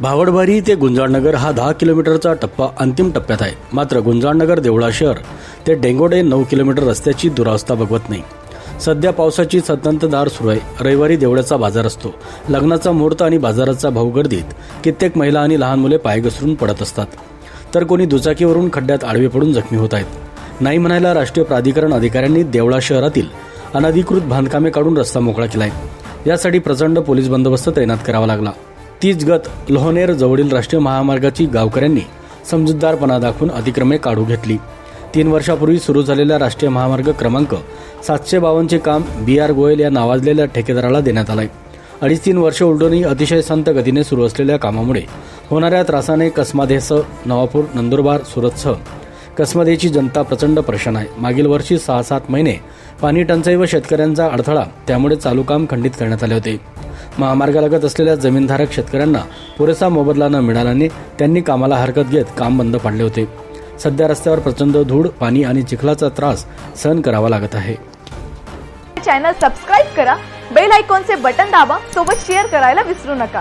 भावडबारी ते गुंजाळनगर हा दहा किलोमीटरचा टप्पा अंतिम टप्प्यात आहे. मात्र गुंजाळनगर देवळा शहर ते डेंगोडे नऊ किलोमीटर रस्त्याची दुरावस्था बघवत नाही. सध्या पावसाची संततधार सुरू आहे. रविवारी देवळ्याचा बाजार असतो. लग्नाचा मुहूर्त आणि बाजाराचा भाऊ गर्दीत कित्येक महिला आणि लहान मुले पाय घसरून पडत असतात. तर कोणी दुचाकीवरून खड्ड्यात आडवे पडून जखमी होत आहेत. नाही म्हणायला राष्ट्रीय प्राधिकरण अधिकाऱ्यांनी देवळा शहरातील अनधिकृत बांधकामे काढून रस्ता मोकळा केलाय. यासाठी प्रचंड पोलीस बंदोबस्त तैनात करावा लागला. तीच गत लोहनेर जवळील राष्ट्रीय महामार्गाची गावकऱ्यांनी समजूतदारपणा दाखवून अतिक्रमे काढू घेतली. तीन वर्षापूर्वी सुरू झालेल्या राष्ट्रीय महामार्ग क्रमांक सातशे बावन्नचे काम बी आर गोयल या नावाजलेल्या ठेकेदाराला देण्यात आलंय. अडीच तीन वर्ष उलटूनही अतिशय संत गतीने सुरू असलेल्या कामामुळे होणाऱ्या त्रासाने कसमादेसह नवापूर नंदुरबार सुरतसह कसमदेची जनता प्रचंड परेशान आहे. मागील वर्षी सहा सात महिने पाणी टंचाई व शेतकऱ्यांचा अडथळा त्यामुळे चालू काम खंडित करण्यात आले होते. महामार्गालगत असलेल्या जमीनधारक शेतकऱ्यांना पुरेसा मोबदला न मिळाल्याने त्यांनी कामाला हरकत घेत काम बंद पाडले होते. सध्या रस्त्यावर प्रचंड धूळ पाणी आणि चिखलाचा त्रास सहन करावा लागत आहे. चॅनल सबस्क्राईब करा बेल आयकॉनचे बटन दाबा सोबत शेअर करायला विसरू नका.